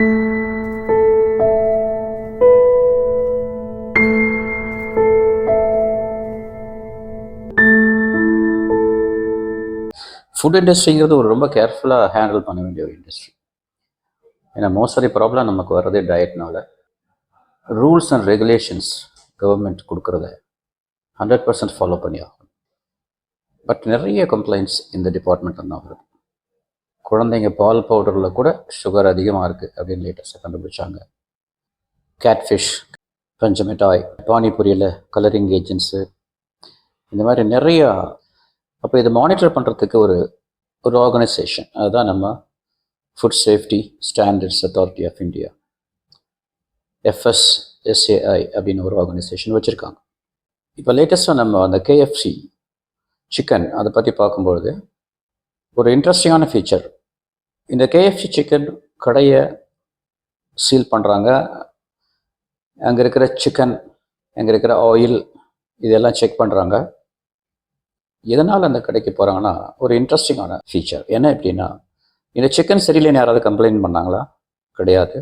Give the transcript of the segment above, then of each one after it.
Food இண்டஸ்ட்ரிங்கிறது ஒரு ரொம்ப கேர்ஃபுல்லாக ஹேண்டில் பண்ண வேண்டிய ஒரு இண்டஸ்ட்ரி ஏன்னா மோஸ்ட்லி ப்ராப்ளம் நமக்கு வர்றதே டயட்னால ரூல்ஸ் அண்ட் ரெகுலேஷன்ஸ் கவர்மெண்ட் கொடுக்குறத ஹண்ட்ரட் பர்சன்ட் ஃபாலோ பண்ணி ஆகும் பட் நிறைய கம்ப்ளைண்ட்ஸ் இந்த டிபார்ட்மெண்ட் தான் வருது. குழந்தைங்க பால் பவுடரில் கூட சுகர் அதிகமாக இருக்குது அப்படின்னு லேட்டஸ்ட்டாக கண்டுபிடிச்சாங்க. கேட்ஃபிஷ் பஞ்சமிட்டாய் பானிபூரியில் கலரிங் ஏஜென்ட்ஸு இந்த மாதிரி நிறையா அப்போ இதை மானிட்டர் பண்ணுறதுக்கு ஒரு ஒரு ஆர்கனைசேஷன் அதுதான் நம்ம food safety standards authority of India FSSAI அப்படின்னு ஒரு ஆர்கனைசேஷன் வச்சுருக்காங்க. இப்போ லேட்டஸ்ட்டாக நம்ம அந்த கேஎஃப்சி சிக்கன் அதை பற்றி பார்க்கும்பொழுது ஒரு இன்ட்ரெஸ்டிங்கான ஃபீச்சர் இந்த கேஎஃப்சி சிக்கன் கடையை சீல் பண்ணுறாங்க அங்கே இருக்கிற சிக்கன் அங்கே இருக்கிற ஆயில் இதெல்லாம் செக் பண்ணுறாங்க எதனால் அந்த கடைக்கு போகிறாங்கன்னா ஒரு இன்ட்ரெஸ்டிங்கான ஃபீச்சர் என்ன எப்படின்னா இந்த சிக்கன் சரியில்லைன்னு யாராவது கம்ப்ளைண்ட் பண்ணாங்களா? கிடையாது.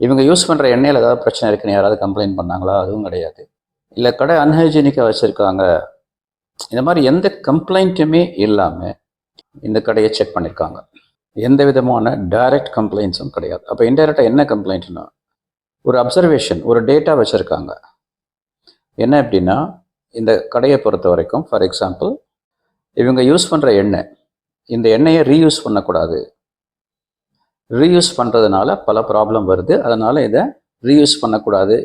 இவங்க யூஸ் பண்ணுற எண்ணெயில் ஏதாவது பிரச்சனை இருக்குன்னு யாராவது கம்ப்ளைண்ட் பண்ணாங்களா? அதுவும் கிடையாது. இல்லை கடை அன்ஹைஜீனிக்காக வச்சுருக்காங்க. இந்த மாதிரி எந்த கம்ப்ளைண்ட்டுமே இல்லாமல் இந்த கடையை செக் பண்ணியிருக்காங்க எந்த விதமான டைரக்ட் கம்ப்ளைண்ட்ஸும் கிடையாது. அப்போ இன்டைரக்டாக என்ன கம்ப்ளைண்ட்னா ஒரு அப்சர்வேஷன் ஒரு டேட்டா வச்சுருக்காங்க. என்ன எப்படின்னா இந்த கடையை பொறுத்த வரைக்கும் ஃபார் எக்ஸாம்பிள் இவங்க யூஸ் பண்ணுற எண்ணெய் இந்த எண்ணெயை ரீயூஸ் பண்ணக்கூடாது. ரீயூஸ் பண்ணுறதுனால பல ப்ராப்ளம் வருது. அதனால் இதை ரீயூஸ் பண்ணக்கூடாது.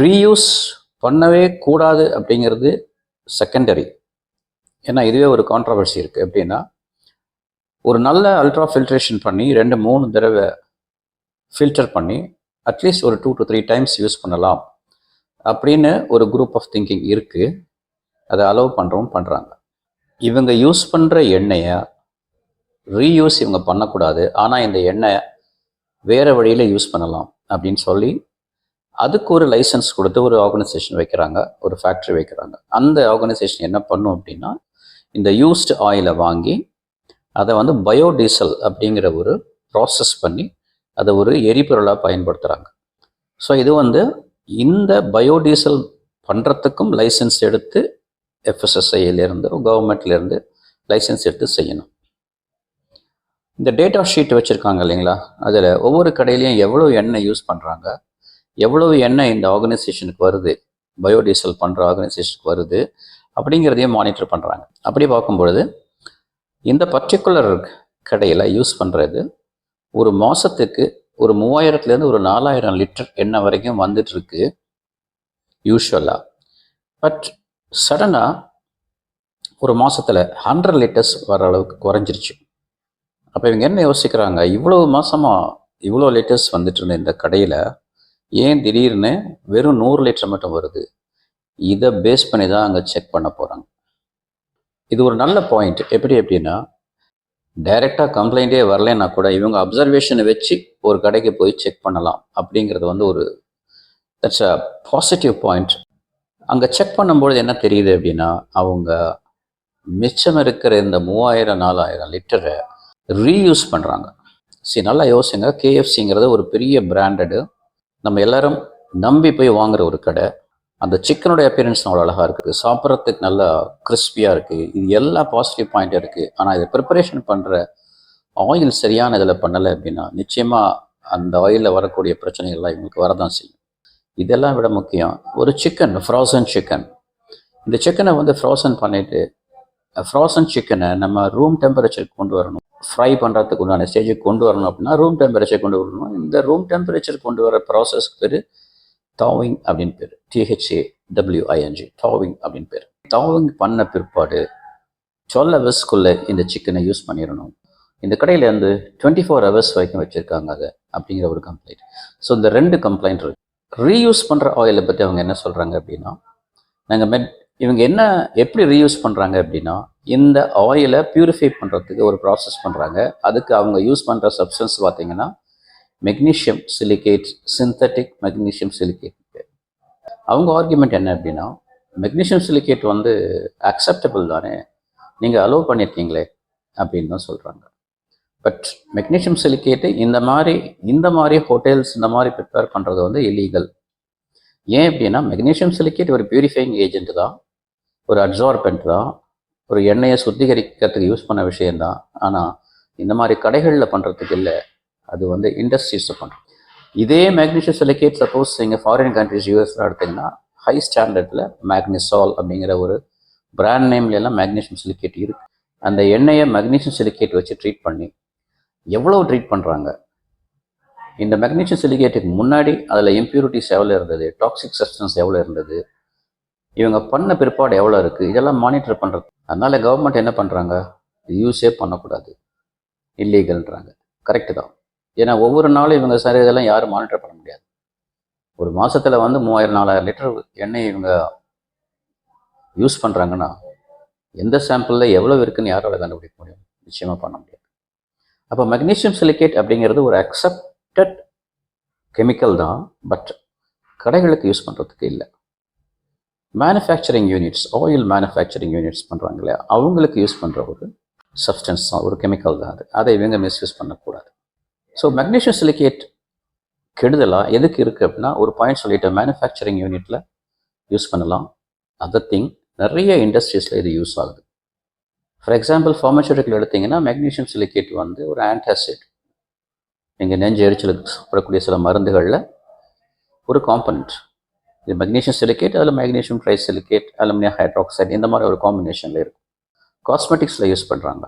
ரீயூஸ் பண்ணவே கூடாது அப்படிங்கிறது செகண்டரி ஏன்னா இதுவே ஒரு கான்ட்ரவர்சி இருக்குது எப்படின்னா ஒரு நல்ல அல்ட்ரா ஃபில்ட்ரேஷன் பண்ணி ரெண்டு மூணு தடவை ஃபில்டர் பண்ணி அட்லீஸ்ட் ஒரு two to three times use பண்ணலாம் அப்படின்னு ஒரு குரூப் ஆஃப் திங்கிங் இருக்குது அதை அலோவ் பண்ணுறவும் பண்ணுறாங்க இவங்க யூஸ் பண்ணுற எண்ணெயை ரீயூஸ் இவங்க பண்ணக்கூடாது. ஆனால் இந்த எண்ணெயை வேறு வழியில் யூஸ் பண்ணலாம் அப்படின்னு சொல்லி அதுக்கு ஒரு லைசன்ஸ் கொடுத்து ஒரு ஆர்கனைசேஷன் வைக்கிறாங்க ஒரு ஃபேக்ட்ரி வைக்கிறாங்க. அந்த ஆர்கனைசேஷன் என்ன பண்ணும் அப்படின்னா இந்த யூஸ்டு ஆயிலை வாங்கி அதை வந்து பயோடீசல் அப்படிங்கிற ஒரு ப்ராசஸ் பண்ணி அதை ஒரு எரிபொருளாக பயன்படுத்துகிறாங்க ஸோ இது வந்து இந்த பயோடீசல் பண்ணுறதுக்கும் லைசன்ஸ் எடுத்து எஃப்எஸ்எஸ்ஐலேருந்து கவர்மெண்ட்லேருந்து லைசன்ஸ் எடுத்து செய்யணும். இந்த டேட்டா ஷீட் வச்சுருக்காங்க இல்லைங்களா? அதில் ஒவ்வொரு கடையிலையும் எவ்வளோ எண்ணெய் யூஸ் பண்ணுறாங்க எவ்வளவு எண்ணெய் இந்த ஆர்கனைசேஷனுக்கு வருது? பயோடீசல் பண்ணுற ஆர்கனைசேஷனுக்கு வருது? அப்படிங்கிறதையும் மானிட்டர் பண்ணுறாங்க அப்படி பார்க்கும்பொழுது இந்த பர்டிகுலர் கடையில் யூஸ் பண்ணுறது ஒரு மாதத்துக்கு ஒரு மூவாயிரத்துலேருந்து ஒரு நாலாயிரம் லிட்டர் எண்ணெய் வரைக்கும் வந்துட்டுருக்கு யூஸ்வலாக பட் சடனாக ஒரு மாதத்தில் ஹண்ட்ரட் லிட்டர்ஸ் வர அளவுக்கு குறைஞ்சிருச்சு. அப்போ இவங்க என்ன யோசிக்கிறாங்க? இவ்வளோ மாதமாக இவ்வளோ லிட்டர்ஸ் வந்துட்டு இருந்த இந்த கடையில் ஏன் திடீர்னு வெறும் நூறு லிட்டர் மட்டும் வருது? இதை பேஸ் பண்ணி தான் அங்கே செக் பண்ண போகிறாங்க இது ஒரு நல்ல பாயிண்ட் எப்படி எப்படின்னா டைரெக்டாக கம்ப்ளைண்ட்டே வரலைன்னா கூட இவங்க அப்சர்வேஷனை வச்சு ஒரு கடைக்கு போய் செக் பண்ணலாம். அப்படிங்கிறது வந்து ஒரு தட்ஸ் அ பாசிட்டிவ் பாயிண்ட் அங்கே செக் பண்ணும்பொழுது என்ன தெரியுது அப்படின்னா அவங்க மிச்சம் இருக்கிற இந்த மூவாயிரம் நாலாயிரம் லிட்டரை ரீயூஸ் பண்ணுறாங்க சரி நல்லா யோசிங்க. கேஎஃப்சிங்கிறது ஒரு பெரிய பிராண்டடு நம்ம எல்லாரும் நம்பி போய் வாங்குற ஒரு கடை. அந்த சிக்கனுடைய அப்பியரன்ஸ் அவ்வளோ அழகாக இருக்குது. சாப்பிட்றதுக்கு நல்லா கிறிஸ்பியாக இருக்குது இது எல்லா பாசிட்டிவ் பாயிண்ட்டும் இருக்குது ஆனால் இதை ப்ரிப்பரேஷன் பண்ணுற ஆயில் சரியான இதில் பண்ணலை அப்படின்னா நிச்சயமாக அந்த ஆயிலில் வரக்கூடிய பிரச்சனைகள்லாம் இவங்களுக்கு வரதான் செய்யும். இதெல்லாம் விட முக்கியம் ஒரு சிக்கன் ஃப்ராசன் சிக்கன் இந்த சிக்கனை வந்து ஃப்ராசன் பண்ணிவிட்டு ஃப்ராசன் சிக்கனை நம்ம ரூம் டெம்பரேச்சருக்கு கொண்டு வரணும். ஃப்ரை பண்ணுறதுக்கு உண்டான ஸ்டேஜுக்கு கொண்டு வரணும் அப்படின்னா ரூம் டெம்பரேச்சர் கொண்டு வரணும். இந்த ரூம் டெம்பரேச்சர் கொண்டு வர ப்ராசஸ்க்கு பேர் தாவிங் அப்படின்னு பேர். டிஹெச்ஏ டபிள்யூஐஎன்ஜி தாவிங் அப்படின்னு பேர். தாவிங் பண்ண பிற்பாடு டுவெல் ஹவர்ஸ்க்குள்ளே இந்த சிக்கனை யூஸ் பண்ணிடணும் இந்த கடையில் வந்து டுவெண்ட்டி ஃபோர் ஹவர்ஸ் வரைக்கும் வச்சுருக்காங்க அதை அப்படிங்கிற ஒரு கம்ப்ளைண்ட் ஸோ இந்த ரெண்டு கம்ப்ளைண்ட் இருக்கு. ரீயூஸ் பண்ணுற ஆயிலை பற்றி அவங்க என்ன சொல்கிறாங்க அப்படின்னா நாங்கள் மெட் இவங்க என்ன எப்படி ரீயூஸ் பண்ணுறாங்க அப்படின்னா இந்த ஆயிலை பியூரிஃபை பண்ணுறதுக்கு ஒரு ப்ராசஸ் பண்ணுறாங்க அதுக்கு அவங்க யூஸ் பண்ணுற சப்ஸ்டன்ஸ் பார்த்தீங்கன்னா magnesium silicate synthetic magnesium silicate அவங்க ஆர்குமெண்ட் என்ன அப்படின்னா மெக்னீஷியம் சிலிகேட் வந்து அக்செப்டபிள் தானே? நீங்கள் அலோவ் பண்ணியிருக்கீங்களே அப்படின்னு தான் சொல்கிறாங்க பட் மெக்னீஷியம் சிலிக்கேட்டு இந்த மாதிரி இந்த மாதிரி ஹோட்டல்ஸ் இந்த மாதிரி ப்ரிப்பேர் பண்ணுறது வந்து இல்லீகல் ஏன் அப்படின்னா மெக்னீஷியம் சிலிக்கேட் ஒரு பியூரிஃபைங் ஏஜென்ட் தான் ஒரு அப்சார்பெண்ட் தான் ஒரு எண்ணெயை சுத்திகரிக்கிறதுக்கு யூஸ் பண்ண விஷயந்தான் ஆனால் இந்த மாதிரி கடைகளில் பண்ணுறதுக்கு இல்லை. அது வந்து இண்டஸ்ட்ரீஸை பண்ணுறோம் இதே மேக்னீஷியம் சிலிகேட் சப்போஸ் நீங்கள் ஃபாரின் கண்ட்ரிஸ் யூஎஸ்ல எடுத்தீங்கன்னா ஹை ஸ்டாண்டர்டில் மேக்னிசால் அப்படிங்கிற ஒரு பிராண்ட் நேம்ல எல்லாம் மேக்னீஷியம் சிலிக்கேட் இருக்குது அந்த எண்ணெயை மெக்னீஷியம் சிலிகேட் வச்சு ட்ரீட் பண்ணி எவ்வளோ ட்ரீட் பண்ணுறாங்க இந்த மெக்னீஷியம் சிலிகேட்டுக்கு முன்னாடி அதில் இம்ப்யூரிட்டிஸ் எவ்வளோ இருந்தது? டாக்ஸிக் சப்ஸ்டன்ஸ் எவ்வளோ இருந்தது? இவங்க பண்ண பிற்பாடு எவ்வளோ இருக்குது இதெல்லாம் மானிட்டர் பண்ணுறது அதனால் கவர்மெண்ட் என்ன பண்ணுறாங்க யூஸே பண்ணக்கூடாது. இல்லீகல்ன்றாங்க கரெக்டு தான். ஏன்னா ஒவ்வொரு நாளும் இவங்க சரி இதெல்லாம் யாரும் மானிட்டர் பண்ண முடியாது. ஒரு மாதத்தில் வந்து மூவாயிரம் நாலாயிரம் லிட்டர் எண்ணெய் இவங்க யூஸ் பண்ணுறாங்கன்னா எந்த சாம்பிளில் எவ்வளோ இருக்குன்னு யாரால் கண்டுபிடிக்க முடியும்? நிச்சயமாக பண்ண முடியாது. அப்போ மெக்னீஷியம் சிலிக்கேட் அப்படிங்கிறது ஒரு அக்செப்டட் கெமிக்கல் தான் பட் கடைகளுக்கு யூஸ் பண்ணுறதுக்கு இல்லை. Manufacturing units oil manufacturing units பண்ணுறாங்க இல்லையா? அவங்களுக்கு யூஸ் பண்ணுற ஒரு சப்ஸ்டன்ஸ் தான் ஒரு கெமிக்கல் தான் அது. அதை இவங்க மிஸ்யூஸ் பண்ணக்கூடாது. ஸோ மெக்னீஷியம் சிலிக்கேட் கெடுதலாக எதுக்கு இருக்குது அப்படின்னா ஒரு பாயிண்ட் சொல்லிட்டு மேனுஃபேக்சரிங் யூனிட்டில் யூஸ் பண்ணலாம். அதர் திங் நிறைய இண்டஸ்ட்ரீஸில் இது யூஸ் ஆகுது. ஃபார் எக்ஸாம்பிள் ஃபார்மசூட்டிக்கல் எடுத்திங்கன்னா மெக்னீஷியம் சிலிக்கேட் வந்து ஒரு ஆன்டாசிட் நீங்கள் நெஞ்சு எரிச்சலுக்கு சாப்பிடக்கூடிய சில மருந்துகளில் ஒரு காம்பனண்ட் இது மெக்னீஷியம் சிலிக்கேட் அதில் magnesium trisilicate aluminium hydroxide இந்த மாதிரி ஒரு காம்பினேஷனில் இருக்கும் காஸ்மெட்டிக்ஸில் யூஸ் பண்ணுறாங்க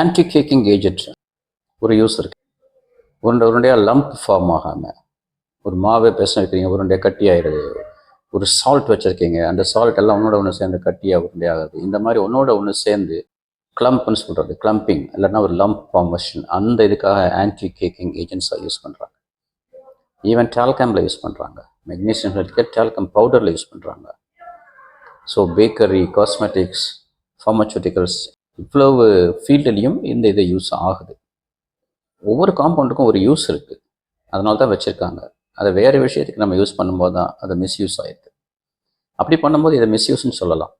ஆன்டி கேக்கிங் ஏஜென்ட் ஒரு யூஸ் இருக்குது உருண்டை உருண்டையாக லம்ப் ஃபார்ம் ஆகாமல் ஒரு மாவே பேச வைக்கிறீங்க உருண்டையாக கட்டி ஆயிடுது ஒரு சால்ட் வச்சுருக்கீங்க அந்த சால்ட் எல்லாம் ஒன்றோட ஒன்று சேர்ந்து கட்டியாக உருண்டையாகுது. இந்த மாதிரி ஒன்றோட ஒன்று சேர்ந்து கிளம்ப்னு சொல்கிறது கிளம்பிங் இல்லைன்னா ஒரு லம்ப் ஃபார்மேஷன் அந்த இதுக்காக ஆன்டி கேக்கிங் ஏஜென்ட்ஸாக யூஸ் பண்ணுறாங்க ஈவன் டால்கமில் யூஸ் பண்ணுறாங்க மெக்னீஷியம் சர்டிஃபிகேட் டால்கம் பவுடரில் யூஸ் பண்ணுறாங்க ஸோ பேக்கரி காஸ்மெட்டிக்ஸ் ஃபார்மசூட்டிக்கல்ஸ் இவ்வளவு ஃபீல்டுலேயும் இந்த இது யூஸ் ஆகுது. ஒவ்வொரு காம்பவுண்டுக்கும் ஒரு யூஸ் இருக்குது அதனால தான் வச்சுருக்காங்க. அதை வேறு விஷயத்துக்கு நம்ம யூஸ் பண்ணும்போது தான் அது மிஸ்யூஸ் ஆயிடுது. அப்படி பண்ணும்போது இதை மிஸ்யூஸ்னு சொல்லலாம்.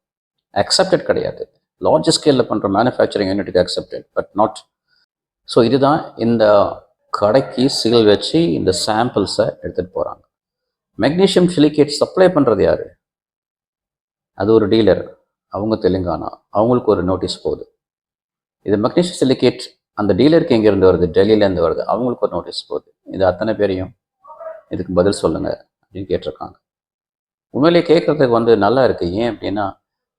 அக்செப்டட் கிடையாது. லார்ஜ் ஸ்கேலில் பண்ணுற மேனுஃபேக்சரிங் யூனிட்டுக்கு அக்செப்டட் பட் நாட் ஸோ இதுதான் இந்த கடைக்கு சீல் வச்சு இந்த சாம்பிள்ஸை எடுத்துகிட்டு போகிறாங்க மெக்னீஷியம் சிலிகேட் சப்ளை பண்ணுறது யார்? அது ஒரு டீலர் அவங்க தெலுங்கானா. அவங்களுக்கு ஒரு நோட்டீஸ் போகுது. இது மெக்னீஷியம் சிலிகேட் அந்த டீலருக்கு எங்கேருந்து வருது? டெல்லியிலேருந்து வருது. அவங்களுக்கு ஒரு நோட்டீஸ் போகுது. இது அத்தனை பேரையும் இதுக்கு பதில் சொல்லுங்கள் அப்படின்னு கேட்டிருக்காங்க. உண்மையிலேயே கேட்குறதுக்கு வந்து நல்லா இருக்குது ஏன் அப்படின்னா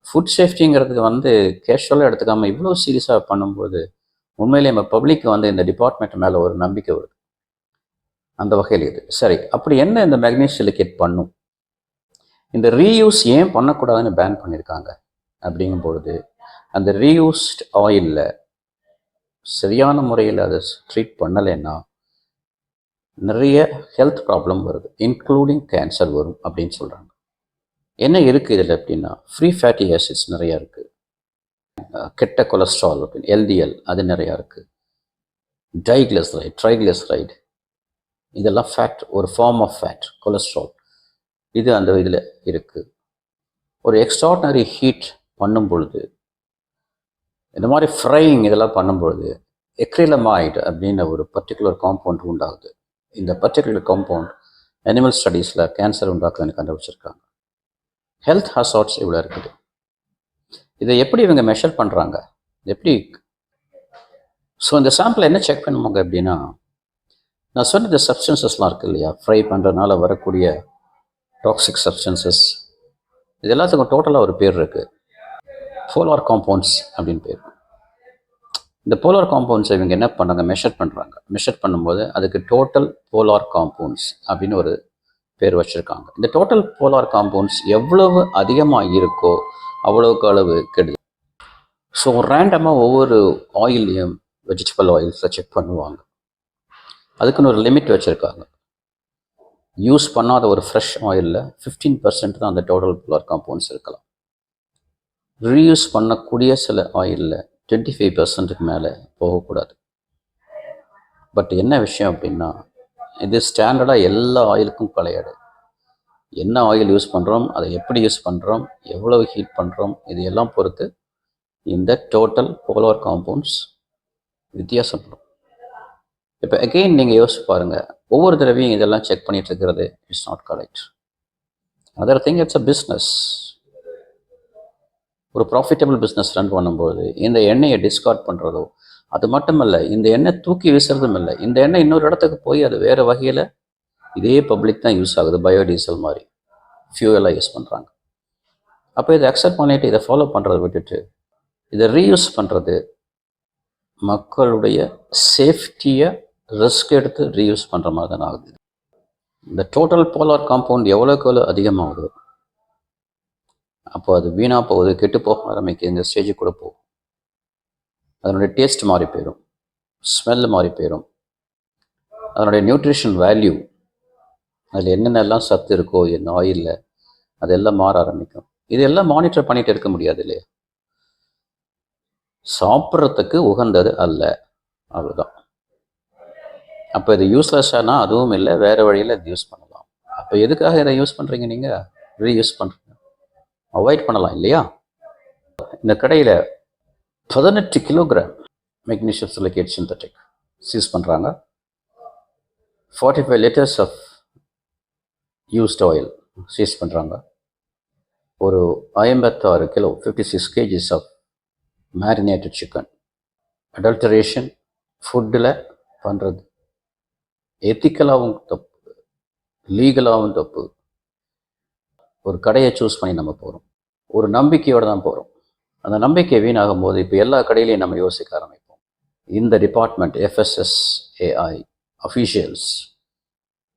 ஃபுட் சேஃப்டிங்கிறதுக்கு வந்து கேஷுவலாக எடுத்துக்காமல் இவ்வளோ சீரியஸாக பண்ணும்போது உண்மையிலே நம்ம பப்ளிக் வந்து இந்த டிபார்ட்மெண்ட் மேலே ஒரு நம்பிக்கை வருது. அந்த வகையில் இது. சரி அப்படி என்ன இந்த மெக்னீஷ் சிலிக்கேட் பண்ணும்? இந்த ரீயூஸ் ஏன் பண்ணக்கூடாதுன்னு பேன் பண்ணியிருக்காங்க அப்படிங்கும்பொழுது அந்த ரீயூஸ்ட் ஆயிலில் சரியான முறையில் அதை ட்ரீட் பண்ணலைன்னா நிறைய ஹெல்த் ப்ராப்ளம் வருது இன்க்ளூடிங் கேன்சர் வரும் அப்படின்னு சொல்கிறாங்க என்ன இருக்குது இதில் அப்படின்னா ஃப்ரீ ஃபேட்டி ஆசிட்ஸ் நிறையா இருக்குது கெட்ட கொலஸ்ட்ரால் அப்படின்னு எல்டிஎல் அது நிறையா இருக்குது டைக்ளஸ்ரைட் ட்ரைக்ளெசரைடு இதெல்லாம் ஃபேட் ஒரு ஃபார்ம் ஆஃப் ஃபேட் கொலஸ்ட்ரால் இது அந்த இதில் இருக்குது ஒரு எக்ஸ்ட்ராடினரி ஹீட் பண்ணும் பொழுது இந்த மாதிரி ஃப்ரைங் இதெல்லாம் பண்ணும்பொழுது எக்ரிலமாய்டு அப்படின்னு ஒரு பர்டிகுலர் காம்பவுண்ட் உண்டாகுது. இந்த பர்டிகுலர் காம்பவுண்ட் அனிமல் ஸ்டடீஸில் கேன்சர் உண்டாக்குதுன்னு கண்டுபிடிச்சிருக்காங்க. ஹெல்த் ஹசார்ட்ஸ் இவ்வளோ இருக்குது. இதை எப்படி இவங்க மெஷர் பண்ணுறாங்க எப்படி? ஸோ இந்த சாம்பிள் என்ன செக் பண்ணுவாங்க அப்படின்னா நான் சொன்ன இந்த சப்ஸ்டன்சஸ்லாம் இருக்குது இல்லையா? ஃப்ரை பண்ணுறதுனால வரக்கூடிய டாக்ஸிக் சப்ஸ்டன்சஸ் இது எல்லாத்துக்கும் டோட்டலாக ஒரு பேர் இருக்குது போலார் காம்பவுண்ட்ஸ் அப்படின்னு பேர். இந்த போலார் காம்பவுண்ட்ஸை இவங்க என்ன பண்ணுறாங்க மெஷர் பண்ணுறாங்க மெஷர் பண்ணும்போது அதுக்கு டோட்டல் போலார் காம்பவுண்ட்ஸ் அப்படின்னு ஒரு பேர் வச்சுருக்காங்க. இந்த டோட்டல் போலார் காம்பவுண்ட்ஸ் எவ்வளவு அதிகமாக இருக்கோ அவ்வளவுக்கு அளவு கெடுது. ஸோ ரேண்டமாக ஒவ்வொரு ஆயில்லையும் வெஜிடபிள் ஆயில்ஸை செக் பண்ணுவாங்க. அதுக்குன்னு ஒரு லிமிட் வச்சுருக்காங்க. யூஸ் பண்ணாத ஒரு ஃப்ரெஷ் ஆயிலில் ஃபிஃப்டீன் பர்சன்ட் தான் அந்த டோட்டல் போலார் காம்பவுண்ட்ஸ் இருக்கலாம். ரீயூஸ் பண்ணக்கூடிய சில ஆயிலில் டுவெண்ட்டி ஃபைவ் பர்சன்ட்டுக்கு மேலே போகக்கூடாது. பட் என்ன விஷயம் அப்படின்னா இது ஸ்டாண்டர்டாக எல்லா ஆயிலுக்கும் கிடையாது என்ன ஆயில் யூஸ் பண்ணுறோம் அதை எப்படி யூஸ் பண்ணுறோம் எவ்வளவு ஹீட் பண்ணுறோம் இது எல்லாம் பொறுத்து இந்த டோட்டல் போலார் காம்பவுண்ட்ஸ் வித்தியாசப்படும். இப்போ அகெயின் நீங்கள் யோசிச்சு பாருங்கள் ஒவ்வொரு தடவையும் இதெல்லாம் செக் பண்ணிட்டு இருக்கிறது it's not correct other thing it's a business ஒரு ப்ராஃபிட்டபிள் பிஸ்னஸ் ரன் பண்ணும்போது இந்த எண்ணெயை டிஸ்கார்ட் பண்ணுறதோ அது மட்டும் இல்லை இந்த எண்ணெய் தூக்கி வீசுறதும் இல்லை. இந்த எண்ணெய் இன்னொரு இடத்துக்கு போய் அது வேறு வகையில் இதே பப்ளிக் தான் யூஸ் ஆகுது பயோடீசல் மாதிரி. ஃபியூவலாக யூஸ் பண்ணுறாங்க அப்போ இதை அக்செப்ட் பண்ணிட்டு இதை ஃபாலோ பண்ணுறதை விட்டுட்டு இதை ரீயூஸ் பண்ணுறது மக்களுடைய சேஃப்டியை ரிஸ்க் எடுத்து ரீயூஸ் பண்ணுற மாதிரி தான் ஆகுது. இந்த டோட்டல் போலார் காம்பவுண்ட் எவ்வளோக்கு எவ்வளோ அதிகமாகுது அப்போ அது வீணாக போகுது கெட்டு போக ஆரம்பிக்குது இந்த ஸ்டேஜுக்கு கூட போகும். அதனுடைய டேஸ்ட் மாறி போயிடும் ஸ்மெல் மாறி போயிடும் அதனுடைய நியூட்ரிஷன் வேல்யூ அதில் என்னென்னலாம் சத்து இருக்கோ என்ன ஆயிலில் அதெல்லாம் மாற ஆரம்பிக்கும். இதெல்லாம் மானிட்டர் பண்ணிட்டு இருக்க முடியாது இல்லையா? சாப்பிட்றதுக்கு உகந்தது அல்ல. அவ்வளோதான் அப்போ இது யூஸ்லெஸ் ஆனால் அதுவும் இல்லை வேறு வழியில் இது யூஸ் பண்ணலாம். அப்போ எதுக்காக இதை யூஸ் பண்ணுறீங்க நீங்கள் ரீயூஸ் பண்ணுறீங்க அவாய்ட் பண்ணலாம் இல்லையா? இந்த கடையில் பதினெட்டு kilogram magnesium silicate synthetic seize பண்ணுறாங்க forty five litres of used oil seize பண்ணுறாங்க ஒரு ஐம்பத்தாறு kilo fifty six KGs of marinated chicken adulteration ஃபுட்டில் பண்ணுறது எத்திக்கலாகவும் தப்பு லீகலாகவும் தப்பு. ஒரு கடையை சூஸ் பண்ணி நம்ம போகிறோம் ஒரு நம்பிக்கையோடு தான் போகிறோம் அந்த நம்பிக்கை வீணாகும் போது இப்போ எல்லா கடையிலையும் நம்ம யோசிக்க ஆரம்பிப்போம். இந்த டிபார்ட்மெண்ட் எஃப்எஸ்எஸ்ஏஐ அஃபீஷியல்ஸ்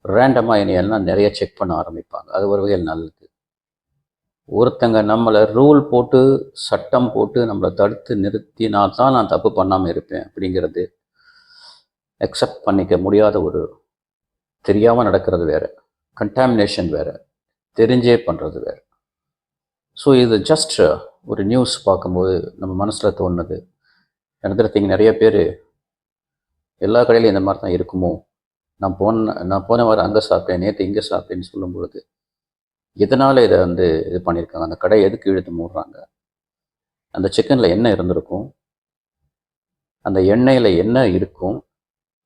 ரேண்டமாக என்னையெல்லாம் நிறைய செக் பண்ண ஆரம்பிப்பாங்க. அது ஒரு வகையில் நல்லது. ஒருத்தங்க நம்மளை ரூல் போட்டு சட்டம் போட்டு நம்மளை தடுத்து நிறுத்தினா தான் நான் தப்பு பண்ணாமல் இருப்பேன் அப்படிங்கிறது அக்செப்ட் பண்ணிக்க முடியாத ஒரு தெரியாமல் நடக்கிறது வேறு. கண்டாமினேஷன் வேறு. தெரிஞ்சே பண்ணுறது வேறு. ஸோ இது ஜஸ்ட் uh, ஒரு நியூஸ் பார்க்கும்போது நம்ம மனசில் தோணுது. எனக்கு நிறைய பேர் எல்லா கடையிலையும் இந்த மாதிரி தான் இருக்குமோ? நான் போன நான் போன வாரம் அங்கே சாப்பிட்டேன் நேற்று இங்கே சாப்பிட்டேன்னு சொல்லும்பொழுது எதனால் இதை வந்து இது பண்ணியிருக்காங்க? அந்த கடை எதுக்கு இழுத்து மூடுறாங்க? அந்த சிக்கனில் என்ன இருந்திருக்கும்? அந்த எண்ணெயில் என்ன இருக்கும்?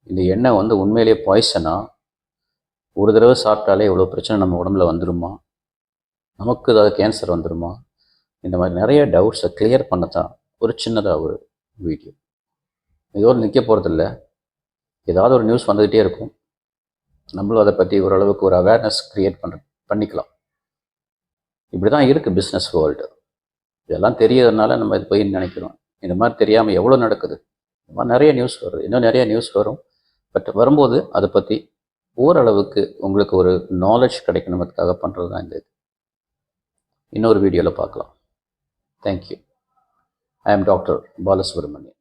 இந்த எண்ணெய் வந்து உண்மையிலேயே பாய்சனா ஒரு தடவை சாப்பிட்டாலே இவ்வளோ பிரச்சனை நம்ம உடம்புல வந்துருமா? நமக்கு ஏதாவது கேன்சர் வந்துருமா? இந்த மாதிரி நிறைய டவுட்ஸை கிளியர் பண்ண தான் ஒரு சின்னதாக ஒரு வீடியோ இதோடு நிற்க போகிறதில்ல ஏதாவது ஒரு நியூஸ் வந்துக்கிட்டே இருக்கும். நம்மளும் அதை பற்றி ஓரளவுக்கு ஒரு அவேர்னஸ் க்ரியேட் பண்ண பண்ணிக்கலாம். இப்படி தான் இருக்குது பிஸ்னஸ் வேர்ல்டு இதெல்லாம் தெரியறதுனால நம்ம இது போய் நினைக்கிறோம். இந்த மாதிரி தெரியாமல் எவ்வளோ நடக்குது? இந்த மாதிரி நிறைய நியூஸ் வருது. இன்னும் நிறைய நியூஸ் வரும். பட் வரும்போது அதை பற்றி ஓரளவுக்கு உங்களுக்கு ஒரு நாலேஜ் கிடைக்கணுமதுக்காக பண்ணுறது தான் இந்த இது. இன்னொரு வீடியோவில் பார்க்கலாம். Thank you I am doctor Balasubramanian